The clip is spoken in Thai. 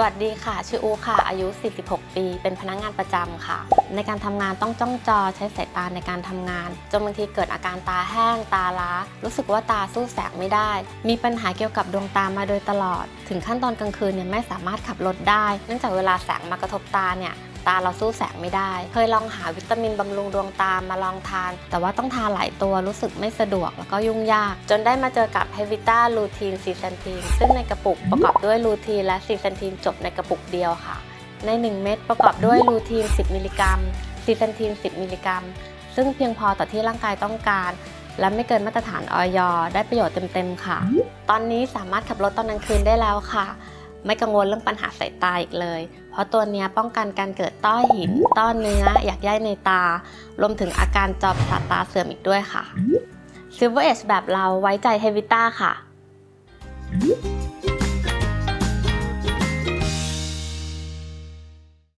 สวัสดีค่ะ ชื่ออูค่ะ อายุ 46 ปี เป็นพนักงานประจำค่ะ ในการทำงานต้องจ้องจอใช้สายตาในการทำงาน จนบางทีเกิดอาการตาแห้ง ตาล้า รู้สึกว่าตาสู้แสงไม่ได้ มีปัญหาเกี่ยวกับดวงตามาโดยตลอด ถึงขั้นตอนกลางคืนเนี่ยไม่สามารถขับรถได้ เนื่องจากเวลาแสงมากระทบตาเนี่ย ตาเราสู้แสงไม่ได้ เคยลองหาวิตามินบำรุงดวงตามาลองทาน แต่ว่าต้องทานหลายตัวรู้สึกไม่สะดวกแล้วก็ยุ่งยาก จนได้มาเจอกับเฮวิต้าลูทีนซีซันทีนซึ่งในกระปุกประกอบด้วยลูทีนและซีซันทีนจบในกระปุกเดียวค่ะ ใน 1 เม็ดประกอบด้วยลูทีน 10 มิลลิกรัมซีซันทีน 10 มิลลิกรัม ซึ่งเพียงพอต่อที่ร่างกายต้องการและไม่เกินมาตรฐานออยได้ประโยชน์เต็ม ๆ ค่ะ ตอนนี้สามารถขับรถตอนกลางคืนได้แล้วค่ะ ไม่กังวลเรื่องปัญหาสายตาอีกเลย เพราะตัวเนี้ยป้องกันการเกิดต้อหิน ต้อเนื้อ อยากใยในตา รวมถึงอาการจอประสาทตาเสื่อมอีกด้วยค่ะ Silver Edge แบบเราไว้ใจเฮวิต้าค่ะ